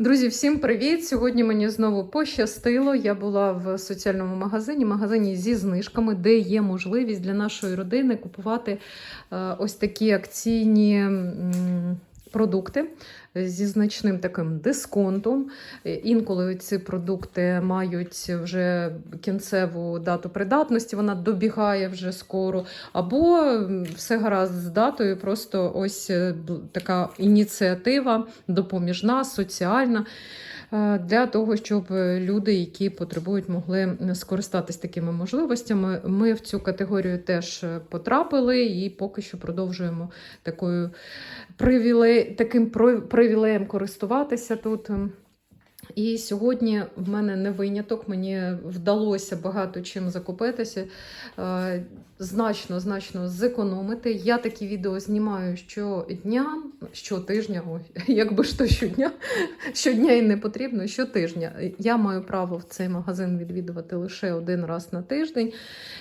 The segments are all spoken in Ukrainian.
Друзі, всім привіт! Сьогодні мені знову пощастило. Я була в соціальному магазині, магазині зі знижками, де є можливість для нашої родини купувати е, ось такі акційні продукти зі значним таким дисконтом. Е, Інколи ці продукти мають вже кінцеву дату придатності, вона добігає вже скоро. Або все гаразд з датою, просто ось е, така ініціатива допоміжна, соціальна. Е, Для того, щоб люди, які потребують, могли скористатись такими можливостями. Ми в цю категорію теж е, потрапили і поки що продовжуємо такою привіле... таким привілеєм користуватися тут. І сьогодні в мене не виняток, мені вдалося багато чим закупитися, е, значно, значно зекономити. Я такі відео знімаю щодня, щотижня, якби ж то щодня, щодня і не потрібно, щотижня. Я маю право в цей магазин відвідувати лише один раз на тиждень.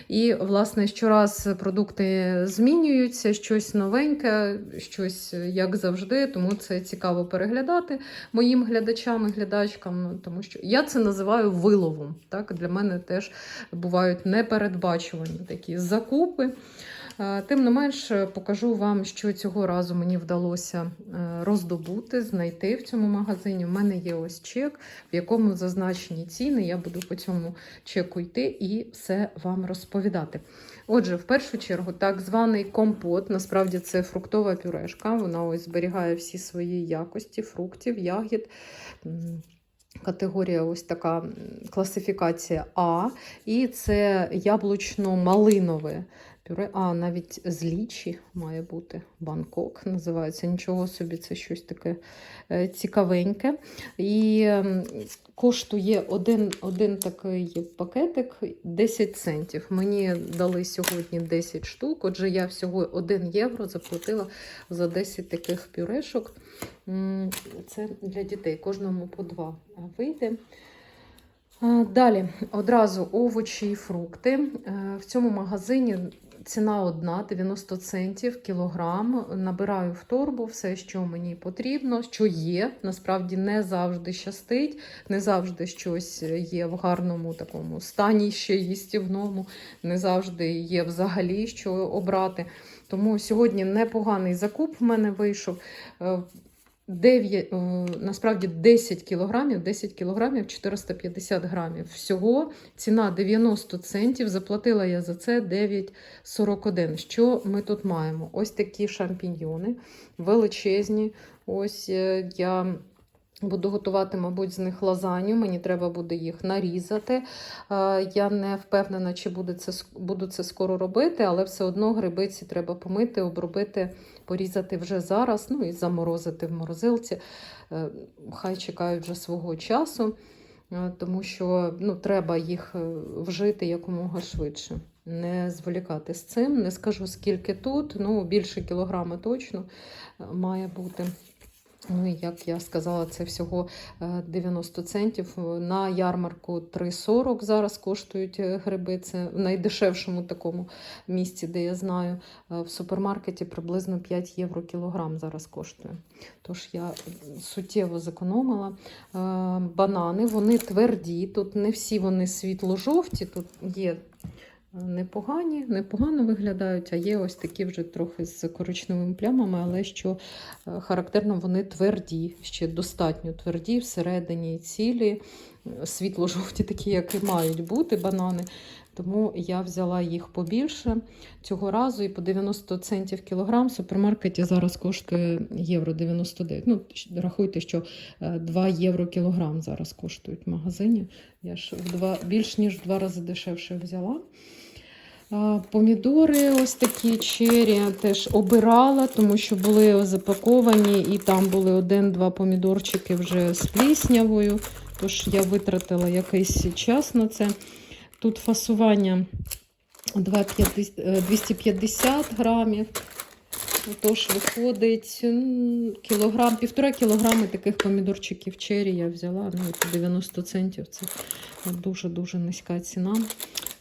І, власне, щораз продукти змінюються, щось новеньке, щось як завжди, тому це цікаво переглядати моїм глядачам і глядачкам, ну, тому що я це називаю виловом. Так? Для мене теж бувають непередбачувані такі закупи. Е, Тим не менш, е, покажу вам, що цього разу мені вдалося е, роздобути, знайти в цьому магазині. У мене є ось чек, в якому зазначені ціни. Я буду по цьому чеку йти і все вам розповідати. Отже, в першу чергу, так званий компот, насправді це фруктова пюрешка. Вона ось зберігає всі свої якості фруктів, ягід. Категорія ось така класифікація А. І це яблучно-малинове пюре. А, навіть з лічі має бути. Бангкок називається. Нічого собі, це щось таке е, цікавеньке. І ем, коштує один, один такий пакетик 10 центів. Мені дали сьогодні 10 штук. Отже, я всього 1 євро заплатила за 10 таких пюрешок. Це для дітей, кожному по два вийде. Далі одразу овочі і фрукти. Е, В цьому магазині ціна одна 90 центів кілограм. Набираю в торбу все, що мені потрібно, що є. Насправді не завжди щастить, не завжди щось є в гарному такому стані ще їстівному, не завжди є взагалі що обрати. Тому сьогодні непоганий закуп в мене вийшов. Е, 9, насправді 10 кілограмів, 10 кілограмів 450 грамів. Всього ціна 90 центів. Заплатила я за це 9,41. Що ми тут маємо? Ось такі шампіньйони величезні. Ось е, я. Буду готувати, мабуть, з них лазанью. Мені треба буде їх нарізати. Е, Я не впевнена, чи буде це, буду це скоро робити, але все одно грибиці треба помити, обробити, порізати вже зараз, ну і заморозити в морозилці. Е, Хай чекають вже свого часу, е, тому що ну, треба їх вжити якомога швидше. Не зволікати з цим. Не скажу, скільки тут, ну більше кілограма точно має бути. Ну і як я сказала, це всього е, 90 центів. На ярмарку 3,40 зараз коштують е, гриби. Це в найдешевшому такому місці, де я знаю. Е, В супермаркеті приблизно 5 євро кілограм зараз коштує. Тож я суттєво зекономила. Е, Банани, вони тверді. Тут не всі вони світло-жовті, тут є. Е, Непогані, непогано виглядають, а є ось такі вже трохи з коричневими плямами, але що Е, Характерно, вони тверді, ще достатньо тверді, всередині цілі, е, світло-жовті, такі, як і мають бути банани. Тому я взяла їх побільше цього разу і по 90 центів кілограм. В супермаркеті зараз коштує євро 99. Ну, рахуйте, що е, 2 євро кілограм зараз коштують в магазині. Я ж в два, більш ніж в два рази дешевше взяла. Помідори ось такі чері теж обирала, тому що були запаковані, і там були один-два помідорчики вже з пліснявою. Тож я витратила якийсь час на це. Тут фасування 2,50 е, 250 грамів. Тож виходить кілограм, півтора кілограми таких помідорчиків чері я взяла. Ну, 90 центів. Це дуже-дуже низька ціна.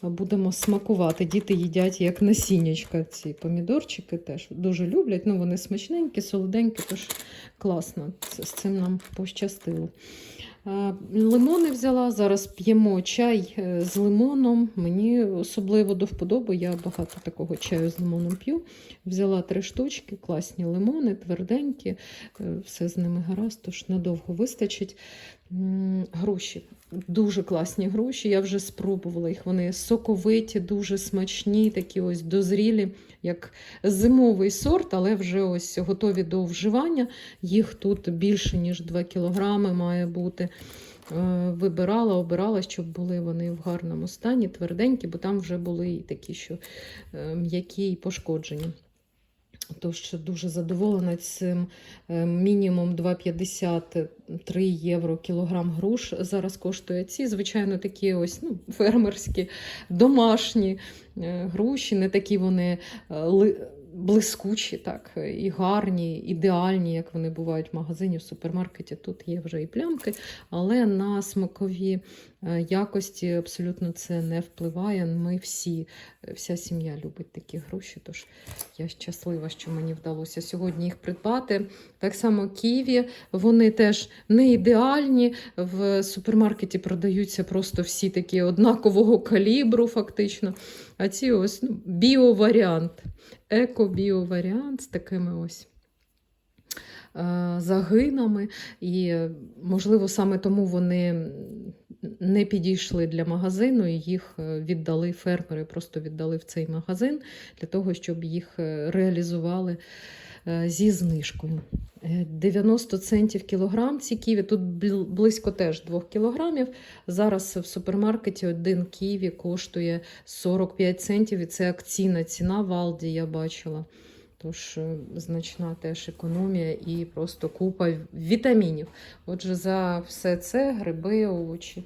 Будемо смакувати. Діти їдять як насіннячка ці помідорчики теж дуже люблять. Ну, вони смачненькі, солоденькі, тож класно. З цим нам пощастило. Лимони взяла, зараз п'ємо чай е, з лимоном. Мені особливо до вподоби, я багато такого чаю з лимоном п'ю. Взяла три штучки, класні лимони, тверденькі, е, все з ними гаразд, тож надовго вистачить. Груші. Дуже класні груші. Я вже спробувала їх. Вони соковиті, дуже смачні, такі ось дозрілі, як зимовий сорт, але вже ось готові до вживання. Їх тут більше, ніж 2 кілограми має бути. Е, Вибирала, обирала, щоб були вони в гарному стані, тверденькі, бо там вже були і такі, що е, м'які і пошкоджені. Тож дуже задоволена цим Е, мінімум 2,53 євро кілограм груш зараз коштує ці. Звичайно, такі ось ну, фермерські, домашні е, груші, не такі вони е, блискучі, так, і гарні, ідеальні, як вони бувають в магазині, в супермаркеті. Тут є вже і плямки, але на смакові е, якості абсолютно це не впливає. Ми всі, вся сім'я любить такі груші, тож я щаслива, що мені вдалося сьогодні їх придбати. Так само ківі, вони теж не ідеальні. В супермаркеті продаються просто всі такі однакового калібру, фактично. А ці ось ну, біоваріант, еко-біоваріант з такими ось. е, Загинами, і е, можливо саме тому вони не підійшли для магазину, і їх е, віддали фермери, просто віддали в цей магазин для того, щоб їх реалізували зі знижкою. Е, 90 центів кілограм ці ківі, тут близько теж 2 кілограмів. Зараз в супермаркеті один ківі коштує 45 центів, і це акційна ціна в Алді, я бачила. Тож е, значна теж економія і просто купа вітамінів. Отже, за все це гриби, овочі,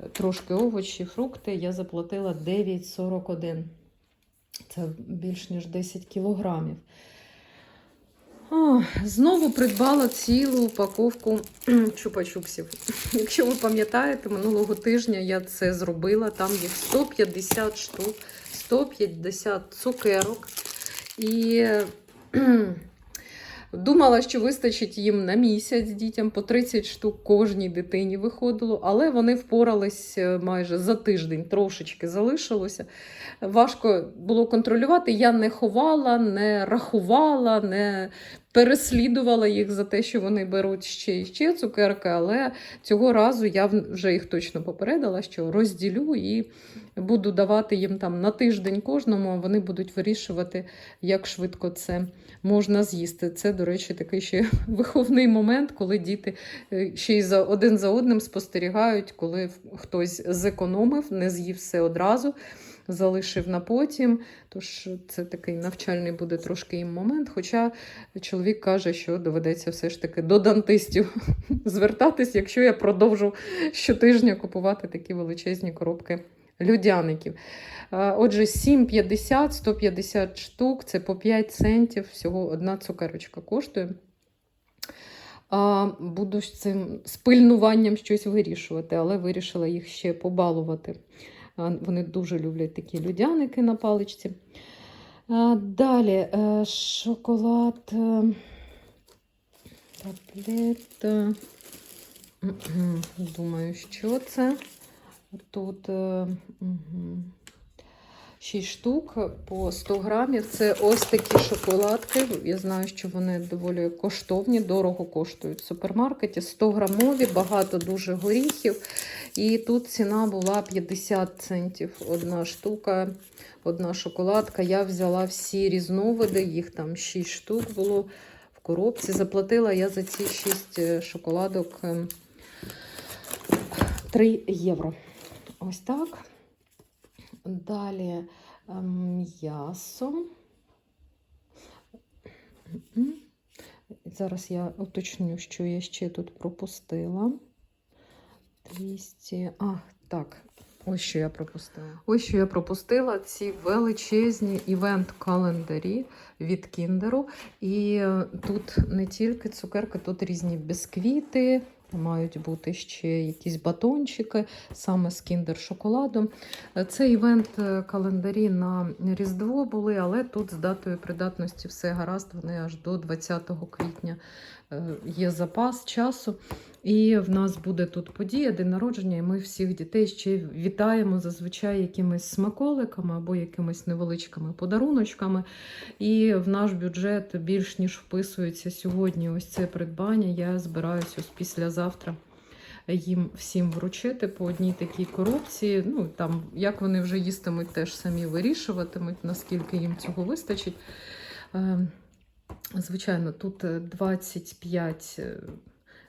е, трошки овочі, фрукти я заплатила 9,41. Це більш ніж 10 кілограмів. А, знову придбала цілу упаковку чупа-чупсів. Якщо ви пам'ятаєте, минулого тижня я це зробила. Там їх 150 штук, 150 цукерок. І думала, що вистачить їм на місяць дітям по 30 штук кожній дитині виходило, але вони впорались е, майже за тиждень, трошечки залишилося. Важко було контролювати. Я не ховала, не рахувала, не переслідувала їх за те, що вони беруть ще і ще цукерки, але цього разу я вже їх точно попередила, що розділю і буду давати їм там на тиждень кожному, вони будуть вирішувати, як швидко це можна з'їсти. Це, до речі, такий ще виховний момент, коли діти е, ще й за один за одним спостерігають, коли хтось зекономив, не з'їв все одразу. Залишив на потім, тож це такий навчальний буде трошки їм момент. Хоча чоловік каже, що доведеться все ж таки до дантистів звертатись, якщо я продовжу щотижня купувати такі величезні коробки людяників. Отже, 7,50, 150 штук, це по 5 центів, всього одна цукерочка коштує. Буду з цим спильнуванням щось вирішувати, але вирішила їх ще побалувати. Вони дуже люблять такі людяники на паличці. Далі е, шоколад. е, Таблета. Думаю, що це. Тут е, 6 штук по 100 грамів. Це ось такі шоколадки. Я знаю, що вони доволі коштовні, дорого коштують в супермаркеті. 100 грамові, багато дуже горіхів. І тут ціна була 50 центів одна штука, одна шоколадка. Я взяла всі різновиди, їх там 6 штук було в коробці. Заплатила я за ці 6 шоколадок ем, 3 євро. Ось так. Далі ем, м'ясо. Зараз я уточню, що я ще тут пропустила. 200. А, так. Ось що я пропустила. Ось що я пропустила ці величезні івент-календарі від Кіндеру. І е, тут не тільки цукерки, тут різні бісквіти, Мають бути ще якісь батончики, саме з кіндер-шоколадом. Е, Це івент е, календарі на Різдво були, але тут з датою придатності все гаразд. Вони аж до 20 квітня е, є запас часу. І в нас буде тут подія, день народження, і ми всіх дітей ще вітаємо зазвичай якимись смаколиками або якимись невеличкими подаруночками. І в наш бюджет більш ніж вписується сьогодні ось це придбання. Я збираюся ось післязавтра їм всім вручити по одній такій коробці. Ну там як вони вже їстимуть, теж самі вирішуватимуть, наскільки їм цього вистачить. Е, Звичайно, тут е, 25 е,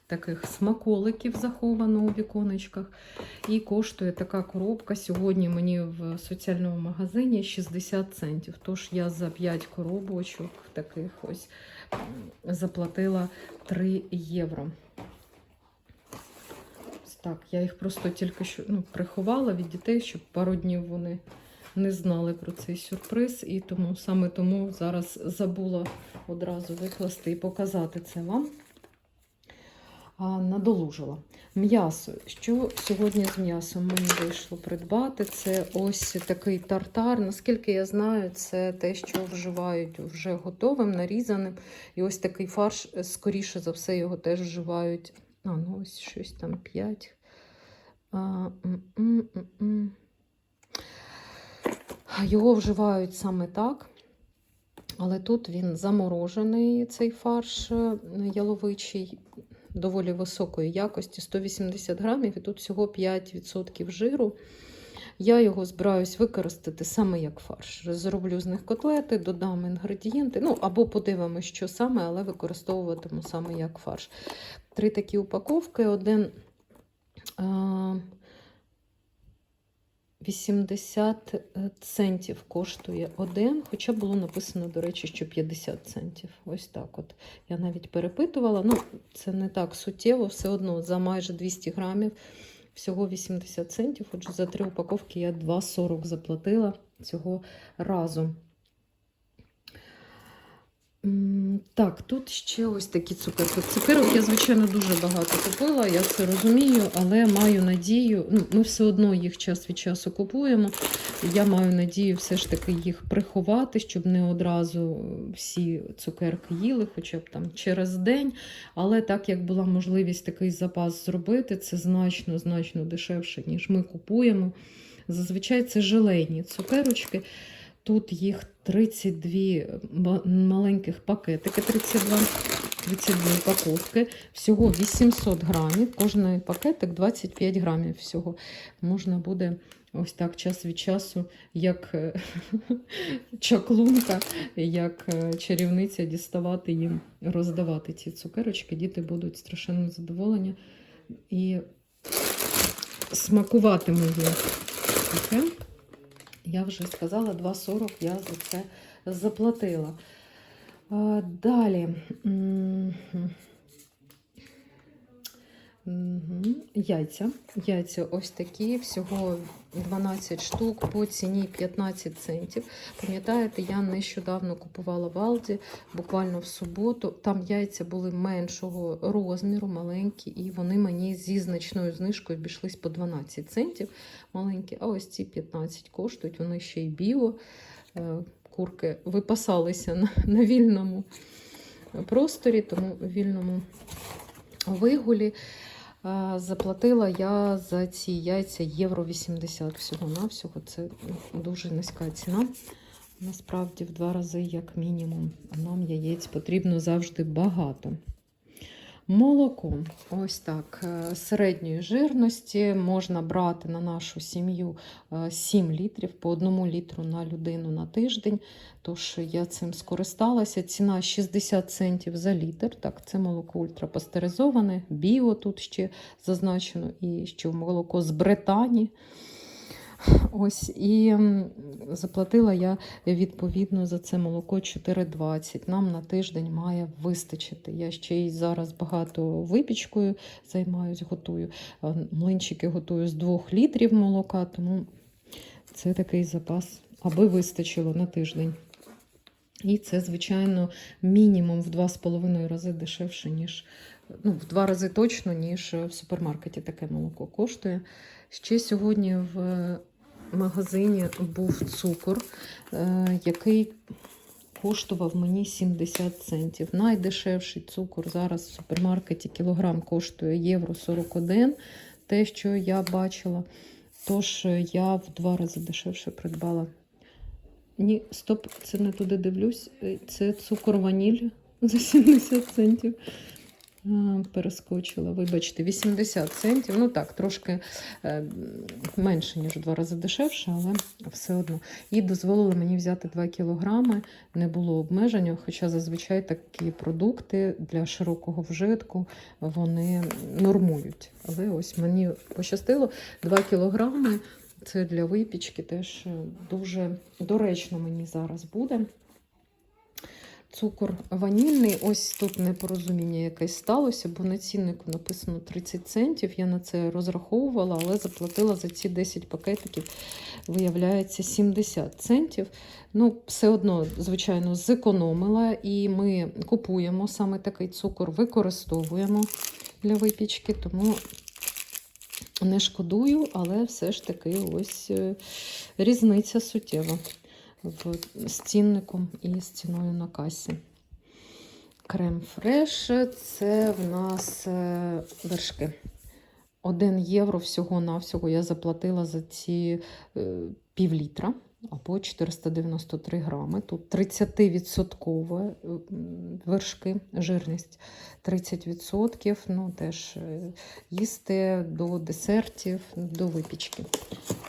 таких смаколиків заховано у віконечках. І коштує така коробка сьогодні мені в соціальному магазині 60 центів. Тож я за 5 коробочок таких ось заплатила 3 євро. Так, я їх просто тільки що ну, приховала від дітей, щоб пару днів вони не знали про цей сюрприз. І тому саме тому зараз забула одразу викласти і показати це вам. Надолужила. М'ясо. Що сьогодні з м'ясом мені вийшло придбати? Це ось такий тартар. Наскільки я знаю, це те, що вживають вже готовим, нарізаним. І ось такий фарш, скоріше за все, його теж вживають. А, ну ось щось там 5. А, м, м, м, м. Його вживають саме так. Але тут він заморожений, цей фарш е, яловичий, доволі високої якості, 180 грамів, і тут всього 5% жиру. Я його збираюсь використати саме як фарш. Зроблю з них котлети, додам інгредієнти. Ну, або подивимося, що саме, але використовуватиму саме як фарш. Три такі упаковки. Один 80 центів коштує один, хоча було написано, до речі, що 50 центів. Ось так от. Я навіть перепитувала. Ну, це не так суттєво, все одно за майже 200 грамів всього 80 центів. Отже, за три упаковки я 2,40 заплатила цього разу. Так, тут ще ось такі цукерки. Цукерок я, звичайно, дуже багато купила, я це розумію, але маю надію, ну, ми все одно їх час від часу купуємо. Я маю надію все ж таки їх приховати, щоб не одразу всі цукерки їли, хоча б там через день. Але так як була можливість такий запас зробити, це значно, значно дешевше, ніж ми купуємо. Зазвичай це желейні цукерочки. Тут їх 32 маленьких пакетики, 32, 32 упаковки, всього 800 грамів. Кожний пакетик 25 грамів всього. Можна буде ось так час від часу, як е, чаклунка, як е, чарівниця діставати їм, роздавати ці цукерочки. Діти будуть страшенно задоволені і смакуватимуть їх. Я вже сказала, 2,40 я за це заплатила. Далі. Яйця. Яйця ось такі, всього 12 штук по ціні 15 центів. Пам'ятаєте, я нещодавно купувала в Алді, буквально в суботу. Там яйця були меншого розміру, маленькі, і вони мені зі значною знижкою обійшлись по 12 центів маленькі. А ось ці 15 коштують, вони ще й біо. Е, Курки випасалися на, на вільному просторі, тому вільному вигулі. Е, Заплатила я за ці яйця євро 80 всього-навсього. Це дуже низька ціна. Насправді, в два рази, як мінімум, нам яєць потрібно завжди багато. Молоко, ось так, е, середньої жирності можна брати на нашу сім'ю е, 7 літрів по 1 літру на людину на тиждень. Тож я цим скористалася. Ціна 60 центів за літр. Так, це молоко ультрапастеризоване, біо тут ще зазначено, і ще молоко з Британії. Ось і заплатила я відповідно за це молоко 4,20. Нам на тиждень має вистачити. Я ще й зараз багато випічкою займаюсь, готую. Е, Млинчики готую з 2 літрів молока, тому це такий запас, аби вистачило на тиждень. І це, звичайно, мінімум в 2,5 рази дешевше, ніж ну, в два рази точно, ніж в супермаркеті таке молоко коштує. Ще сьогодні в магазині був цукор, е, який коштував мені 70 центів. Найдешевший цукор зараз в супермаркеті кілограм коштує євро 41, те, що я бачила. Тож я в два рази дешевше придбала. Ні, стоп, це не туди дивлюсь. Е, Це цукор ваніль за 70 центів. А, Перескочила, вибачте, 80 центів. Ну так, трошки е, менше, ніж два рази дешевше, але все одно. І дозволили мені взяти 2 кілограми, не було обмеження, хоча зазвичай такі продукти для широкого вжитку вони нормують. Але ось мені пощастило 2 кілограми. Це для випічки теж е, дуже доречно мені зараз буде. Цукор ванільний, ось тут непорозуміння якесь сталося, бо на ціннику написано 30 центів. Я на це розраховувала, але заплатила за ці 10 пакетиків, виявляється, 70 центів. Ну, все одно, звичайно, зекономила, і ми купуємо саме такий цукор, використовуємо для випічки, тому не шкодую, але все ж таки ось е, різниця суттєва з цінником і з ціною на касі. Крем фреш це в нас е, вершки. 1 євро всього-навсього я заплатила за ці е, пів літра або 493 грами. Тут 30% вершки, жирність 30%. Ну, теж е, їсти до десертів, до випічки.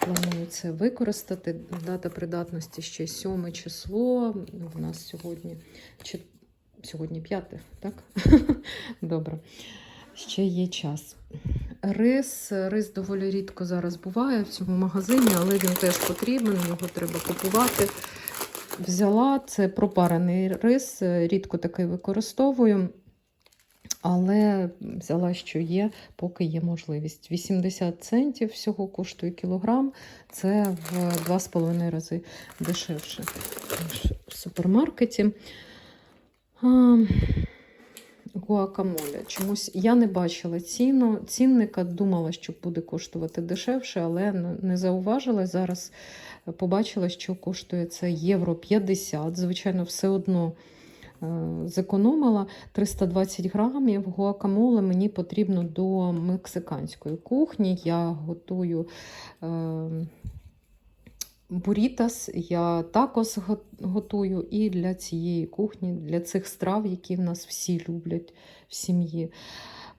Планую це використати. Дата придатності ще 7 число. У нас сьогодні, чи, сьогодні 5, так? Добре. Ще є час. Рис. Рис доволі рідко зараз буває в цьому магазині, але він теж потрібен, його треба купувати. Взяла це пропарений рис, рідко такий використовую. Але взяла, що є, поки є можливість. 80 центів всього коштує кілограм, це в 2,5 рази дешевше, ніж в супермаркеті. А, Гуакамоле. Чомусь я не бачила ціну. Цінника думала, що буде коштувати дешевше, але не зауважила. Зараз побачила, що коштує це євро 50. Звичайно, все одно зекономила 320 грамів. Гуакамоле мені потрібно до мексиканської кухні. Я готую. Е, Бурітас я також готую і для цієї кухні, для цих страв, які в нас всі люблять в сім'ї.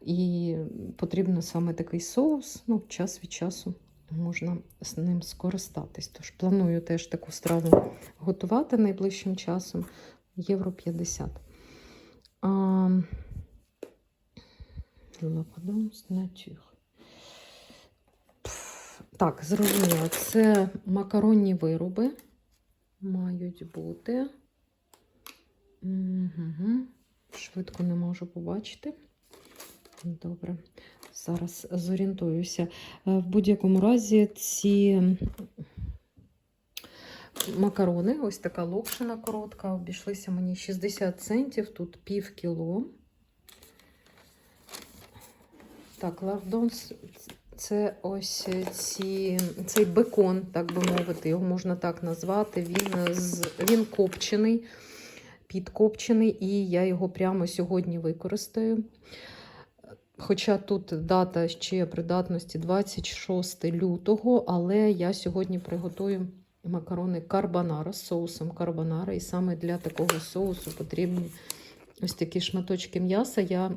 І потрібно саме такий соус, ну, час від часу можна з ним скористатись. Тож планую теж таку страву готувати найближчим часом євро 50. А... Nature. Так, зрозуміло, це макаронні вироби мають бути. Угу. Швидко не можу побачити. Добре, зараз зорієнтуюся. Е, в будь-якому разі ці макарони, ось така локшина коротка, обійшлися мені 60 центів, тут пів кіло. Так, лавдонс це ось ці, цей бекон, так би мовити, його можна так назвати. Він з, він копчений, підкопчений, і я його прямо сьогодні використаю. Хоча тут дата ще придатності 26 лютого, але я сьогодні приготую макарони карбонара з соусом карбонара. І саме для такого соусу потрібні ось такі шматочки м'яса. Я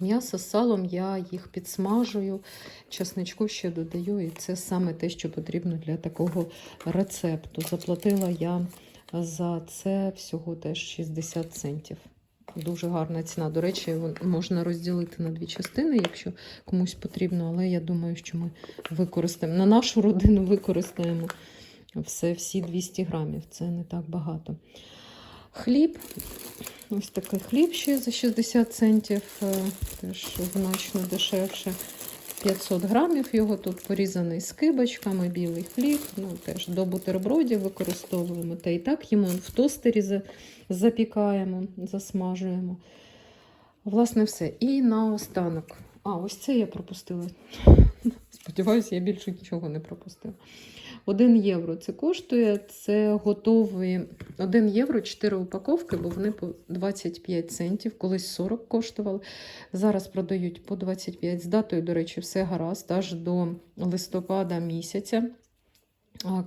М'ясо з салом я їх підсмажую, часничку ще додаю, і це саме те, що потрібно для такого рецепту. Заплатила я за це всього теж 60 центів. Дуже гарна ціна. До речі, можна розділити на дві частини, якщо комусь потрібно, але я думаю, що ми використаємо на нашу родину використаємо все, всі 200 грамів. Це не так багато. Хліб. Ось такий хліб ще за 60 центів, е, теж значно дешевше. 500 грамів його тут порізаний з кибочками, білий хліб. ну теж До бутербродів використовуємо. Та і так їмо в тостері запікаємо, засмажуємо. Власне, все. І наостанок. А, ось це я пропустила. Сподіваюся, я більше нічого не пропустила. 1 євро це коштує. Це готові 1 євро 4 упаковки, бо вони по 25 центів, колись 40 коштували. Зараз продають по 25 з датою, до речі, все гаразд, аж до листопада місяця.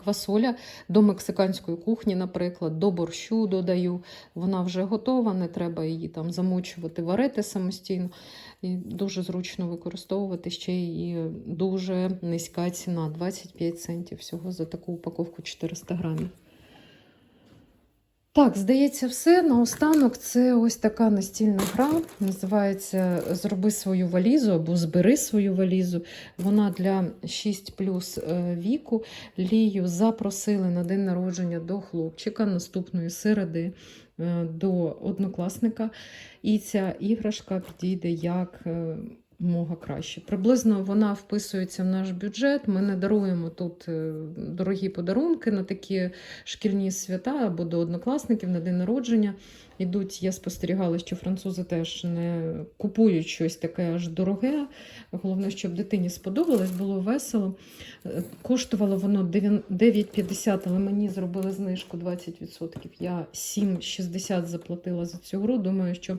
Квасоля до мексиканської кухні, наприклад, до борщу додаю. Вона вже готова, не треба її там замочувати, варити самостійно. І дуже зручно використовувати ще і дуже низька ціна 25 центів всього за таку упаковку 400 грамів. Так, здається, все. Наостанок це ось така настільна гра. Називається Зроби свою валізу або збери свою валізу. Вона для 6 плюс е, віку. Лію запросили на день народження до хлопчика наступної середи е, до однокласника. І ця іграшка підійде як е, мога краще. Приблизно вона вписується в наш бюджет. Ми не даруємо тут е, дорогі подарунки на такі шкільні свята або до однокласників на день народження. Ідуть, я спостерігала, що французи теж не купують щось таке аж дороге. Головне, щоб дитині сподобалось, було весело. Коштувало воно 9,50, але мені зробили знижку 20%. Я 7,60 заплатила за цю гру. Думаю, що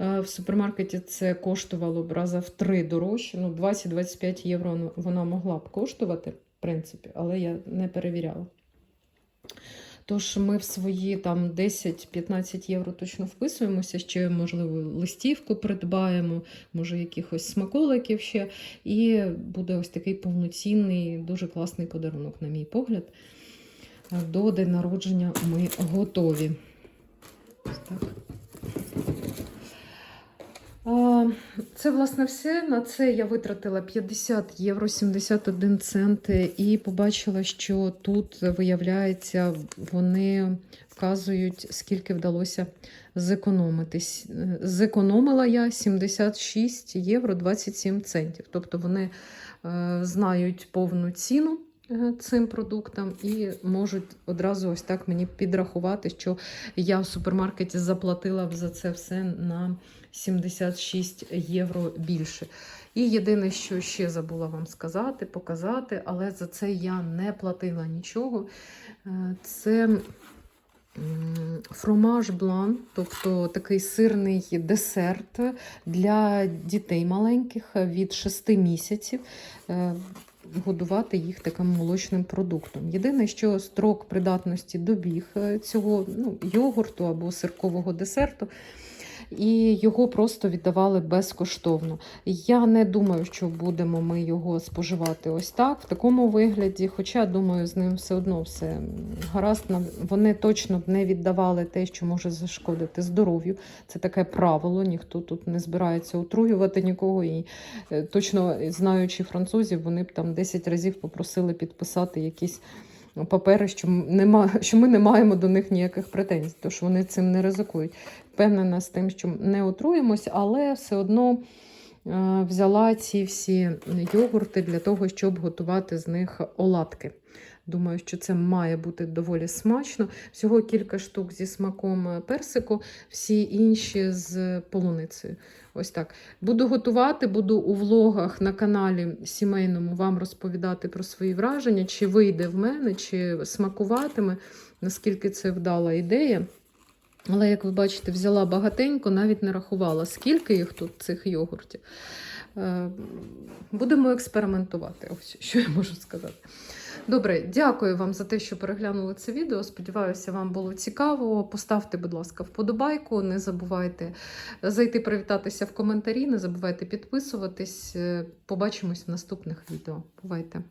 е, в супермаркеті це коштувало б раза в три дорожче. Ну, 20-25 євро вона могла б коштувати, в принципі, але я не перевіряла. Тож ми в свої там 10-15 євро точно вписуємося, ще, можливо, листівку придбаємо, може, якихось смаколиків ще. І буде ось такий повноцінний, дуже класний подарунок, на мій погляд. До день народження ми готові. Ось так. Це, власне, все. На це я витратила 50 євро 71 цент і побачила, що тут, виявляється, вони вказують, скільки вдалося зекономити. С- Зекономила я 76 євро 27 центів. Тобто вони е, знають повну ціну цим продуктам і можуть одразу ось так мені підрахувати, що я в супермаркеті заплатила за це все на 76 євро більше. І єдине, що ще забула вам сказати, показати, але за це я не платила нічого. Е, Це фромаж блан, тобто такий сирний десерт для дітей маленьких від 6 місяців. Годувати їх таким молочним продуктом. Єдине, що строк придатності добіг е, цього ну, йогурту або сиркового десерту, і його просто віддавали безкоштовно. Я не думаю, що будемо ми його споживати ось так, в такому вигляді. Хоча, думаю, з ним все одно все гаразд. Вони точно б не віддавали те, що може зашкодити здоров'ю. Це таке правило. Ніхто тут не збирається отруювати нікого. І е, точно знаючи французів, вони б там 10 разів попросили підписати якісь. Папери, що, нема, що ми не маємо до них ніяких претензій, тож вони цим не ризикують. Впевнена з тим, що не отруємось, але все одно взяла ці всі йогурти для того, щоб готувати з них оладки. Думаю, що це має бути доволі смачно. Всього кілька штук зі смаком персику, всі інші з полуницею. Ось так. Буду готувати, буду у влогах на каналі сімейному вам розповідати про свої враження, чи вийде в мене, чи смакуватиме, наскільки це вдала ідея. Але, як ви бачите, взяла багатенько, навіть не рахувала, скільки їх тут, цих йогуртів. Е, Будемо експериментувати, ось що я можу сказати. Добре, дякую вам за те, що переглянули це відео. Сподіваюся, вам було цікаво. Поставте, будь ласка, вподобайку. Не забувайте зайти привітатися в коментарі, не забувайте підписуватись. Е, Побачимось в наступних відео. Бувайте!